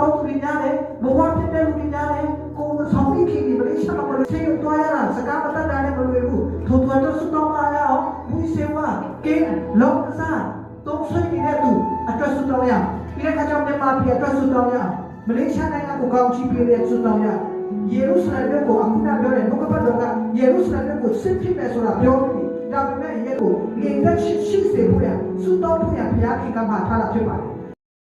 တော့သူတွေများတယ်ဘဝဖြစ်တဲ့လူတွေများတယ်ကိုယ်ဆောင်ပြီးခင်ဒီမလေးရှားမှာလို့ဆေးရွသွားရတာစကားမတတ်တာလည်းမလွယ်ဘူးထို့တော်တော့စတော့ပါရအောင်ဘူးစေဝကဲလောကစားသုံးဆွေးနေတဲ့သူအတွက်စတော့ရပြီးတဲ့အခါကျမြန်မာပြည်အတွက်စတော့ရမလေးရှားနိုင်ငံကိုကောင်းချီးပေးတဲ့စတော့ရယေရုရှလင်ကိုအခုနပြောတဲ့ဘုကပတ်တော်ကယေရုရှလင်ကိုစစ်ဖြစ်မယ်ဆိုတာပြောပြီးဒါပေမဲ့ယေကိုလေသက်ရှိရှိစေဖို့ရစတော့ဖို့ရဘုရားခင်ကမှထားတာဖြစ်ပါတယ်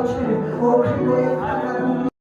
বছর